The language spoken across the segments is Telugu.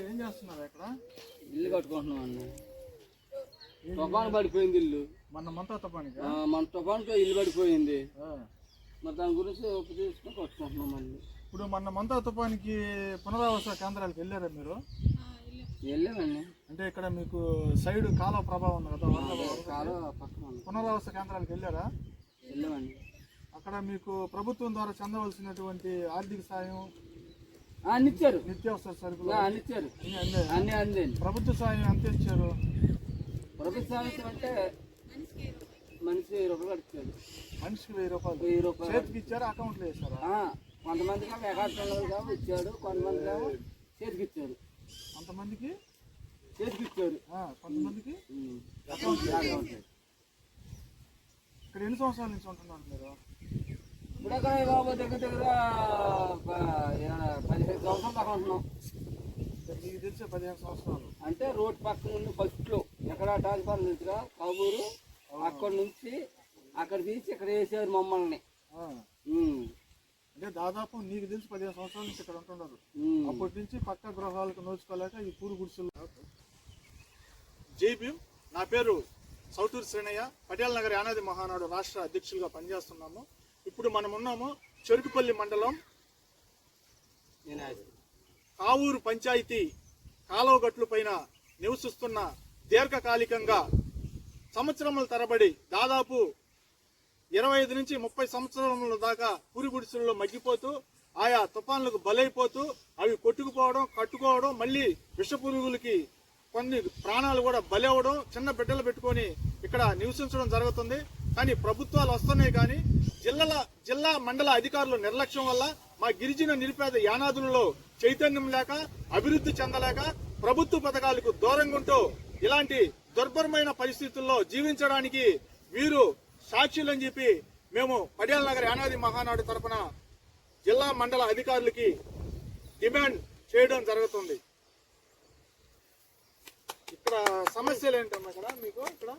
ఏం చేస్తున్నారు ఇక్కడ? ఇల్లు కట్టుకుంటున్నాం అన్న. తుఫాను పడిపోయింది ఇల్లు. మన మంతా తప్పనికి ఆ, మన తుఫాన్తో ఇల్లు పడిపోయింది. మరి దాని గురించి ఒప్పు తీసుకుని కట్టుకుంటున్నాం మళ్ళీ. ఇప్పుడు మన మంతా తుఫానికి పునరావాస కేంద్రాలకు వెళ్ళారా మీరు? వెళ్ళామండి. అంటే ఇక్కడ మీకు సైడ్ కాలువ ప్రభావం ఉంది కదా ఉంది. పునరావాస కేంద్రాలకు వెళ్ళారా? వెళ్ళామండి. అక్కడ మీకు ప్రభుత్వం ద్వారా చెందవలసినటువంటి ఆర్థిక సాయం ఇచ్చారు. నిత్యావసర సరుకులు అన్ని ఇచ్చారు. అన్నీ అందండి. ప్రభుత్వ సాయం ఎంత ఇచ్చారు? ప్రభుత్వ సంస్థ అంటే మనిషి వెయ్యి రూపాయలు కట్టారు మనిషికి వెయ్యి రూపాయలు. వెయ్యి రూపాయలు. చేతికి ఇచ్చారా? అకౌంట్లో వేసారా ఆ, కొంతమందికి ఎకాట్లో ఇచ్చాడు కొంతమందికి ఏమో చేతికి ఇచ్చాడు. కొంతమందికి? చేతికి ఇచ్చాడు. కొంతమందికి. అకౌంట్ అకౌంట్ ఇక్కడ ఎన్ని సంవత్సరాల నుంచి ఉంటున్నారు మీరు? ఇప్పుడు అక్కడ బాబు దగ్గర దగ్గర పదిహేను సంవత్సరాలు దాకా ఉంటున్నాం. మీకు తెలిసే పదిహేను సంవత్సరాలు. అంటే రోడ్ పక్క నుండి ఫస్ట్ ఎక్కడ ట్రాన్స్ఫార్మర్ నుంచిగా కాబూరు. అక్కడ నుంచి అక్కడ తీసి ఇక్కడ వేసారు మమ్మల్ని. ఉమ్, అంటే దాదాపు నీకు తెలిసి పదిహేను సంవత్సరాల నుంచి ఇక్కడ ఉంటున్నారు. అప్పటి నుంచి పక్క గృహాలకు నోచుకోలేక ఈ పూరు గుడిసెలు. జై భీమ్. నా పేరు సౌటూరు శ్రేణయ్య పటేల్ నగర్ యానాది మహానాడు రాష్ట్ర అధ్యక్షులుగా పనిచేస్తున్నాము. ఇప్పుడు మనం ఉన్నాము చెరుకుపల్లి మండలం నేను. కావూరు పంచాయతీ కాలువగట్ల పైన నివసిస్తున్న దీర్ఘకాలికంగా సంవత్సరముల తరబడి దాదాపు ఇరవై ఐదు నుంచి ముప్పై సంవత్సరముల దాకా పూరి గుడిసెల్లో మగ్గిపోతూ ఆయా తుఫాన్లకు బలైపోతూ అవి కొట్టుకుపోవడం కట్టుకోవడం మళ్ళీ విష పురుగులకి కొన్ని ప్రాణాలు కూడా బలవడం చిన్న బిడ్డలు పెట్టుకొని ఇక్కడ నివసించడం జరుగుతుంది. కానీ ప్రభుత్వాలు వస్తున్నాయి కానీ జిల్లాల జిల్లా మండల అధికారుల నిర్లక్ష్యం వల్ల మా గిరిజన నిరుపేద యానాదులలో చైతన్యం లేక అభివృద్ధి చెందలేక ప్రభుత్వ పథకాలకు దూరంగా ఉంటూ ఇలాంటి దుర్భరమైన పరిస్థితుల్లో జీవించడానికి వీరు సాక్షులని చెప్పి మేము పటేల్ నగర్ యానాది మహానాడు తరపున జిల్లా మండల అధికారులకి డిమాండ్ చేయడం జరుగుతుంది. ఇక్కడ సమస్యలు ఏంటమ్మా ఇక్కడ? మీకు ఇక్కడ?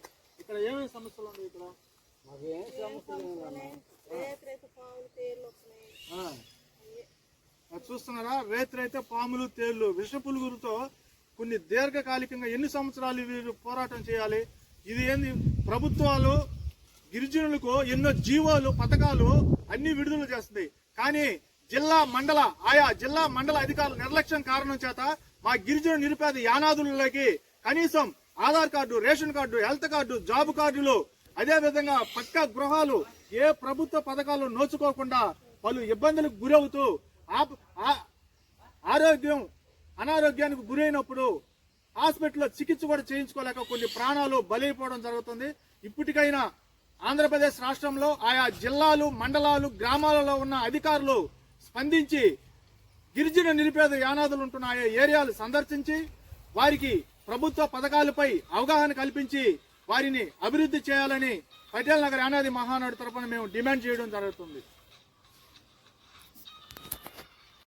ఇక్కడ ఏమేమి సమస్యలు ఉన్నాయి ఇక్కడ? చూస్తున్నారా? రైతులైతే పాములు తేళ్ళు విష పులుగులతో కొన్ని దీర్ఘకాలికంగా ఎన్ని సంవత్సరాలు వీరు పోరాటం చేయాలి? ఇది ఏంది? ప్రభుత్వాలు గిరిజనులకు ఎన్నో జీవోలు పథకాలు అన్ని విడుదల చేస్తుంది కానీ జిల్లా మండల ఆయా జిల్లా మండల అధికారుల నిర్లక్ష్యం కారణం చేత మా గిరిజన నిరుపేద యానాదులకి కనీసం Aadhaar card ration card health card job కార్డులు అదే విధంగా పక్కా గృహాలు ఏ ప్రభుత్వ పథకాలు నోచుకోకుండా పలు ఇబ్బందులకు గురవుతూ ఆ- ఆరోగ్యం అనారోగ్యానికి గురైనప్పుడు హాస్పిటల్లో చికిత్స కూడా చేయించుకోలేక కొన్ని ప్రాణాలు బలైపోవడం జరుగుతుంది. ఇప్పటికైనా ఆంధ్రప్రదేశ్ రాష్ట్రంలో ఆయా జిల్లాలు మండలాలు గ్రామాలలో ఉన్న అధికారులు స్పందించి గిరిజన నిరుపేద యానాదులు ఉంటున్న ఆయా ఏరియాలు సందర్శించి వారికి ప్రభుత్వ పథకాలపై అవగాహన కల్పించి వారిని అభివృద్ధి చేయాలని పటేల్ నగర్ యానాది మహానాడు తరపున మేము డిమాండ్ చేయడం జరుగుతుంది.